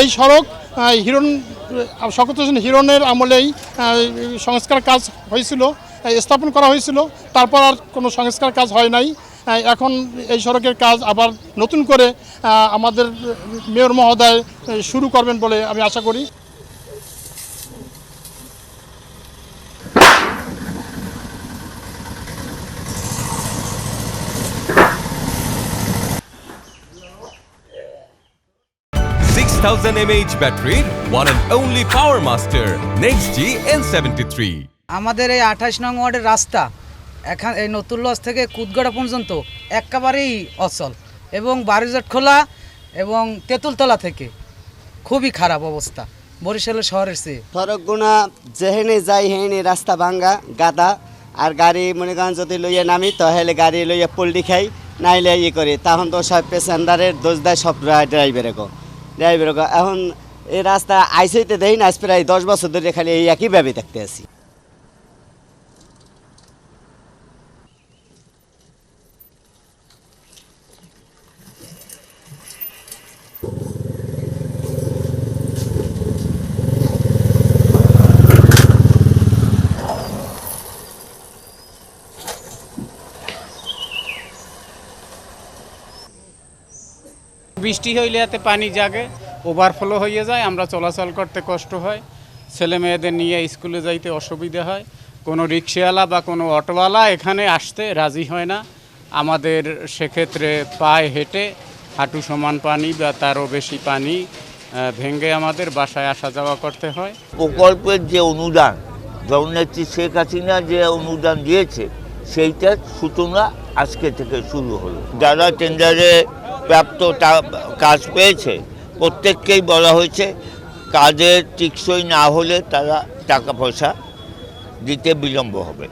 এই সড়ক হিরণ শকত হোসেন হিরণের আমলেই সংস্কার কাজ হয়েছিল স্থাপন করা হয়েছিল। তারপর আর কোনো সংস্কার কাজ হয় নাই। এখন এই সড়কের কাজ আবার নতুন করে আমাদের মেয়র মহোদয় শুরু করবেন বলে আমি আশা করি। Six thousand mAh battery, one and only Power Master, Next G N73. আমাদের এই আঠাশ নং ওয়ার্ডের রাস্তা এখান এই নতুন লজ থেকে কুদগড়া পর্যন্ত একেবারেই অচল এবং বারিজাট খোলা এবং তেঁতুলতলা থেকে। খুবই খারাপ অবস্থা বরিশালের শহরের চেয়ে। সড়ক গুণা যেহেনে যাই হেনে রাস্তা ভাঙ্গা গাদা। আর গাড়ি মনে করেন যদি লইয়া নামি তাহলে গাড়ি লইয়া পল্টি খাই নাইলে ইয়ে করি। তখন তো সব পেসেঞ্জারের দোষ দেয় সব ড্রাইভারে গো ড্রাইভারে বেরোক। এখন এই রাস্তা আইসাইতে দেই না, আজ প্রায় দশ বছর ধরে খালি এই একইভাবে দেখতে আছি। বৃষ্টি হইলে এতে পানি জাগে ওভারফ্লো হয়ে যায় আমরা চলাচল করতে কষ্ট হয়। ছেলে মেয়েদের নিয়ে স্কুলে যাইতে অসুবিধা হয়। কোনো রিক্সাওয়ালা বা কোনো অটোওয়ালা এখানে আসতে রাজি হয় না। আমাদের সেক্ষেত্রে পায়ে হেঁটে হাঁটু সমান পানি বা তারও বেশি পানি আহ, ভেঙে আমাদের বাসায় আসা যাওয়া করতে হয়। প্রকল্পের যে অনুদান জগন্নাথী শেখ হাসিনা যে অনুদান দিয়েছে সেইটার সূচনা আজকে থেকে শুরু হলো। যারা টেন্ডারে প্রাপ্ত কাজ পেয়েছে। প্রত্যেককেই বলা হয়েছে কাজের টিকসই না হলে তারা টাকা পয়সা দিতে বিলম্ব হবে।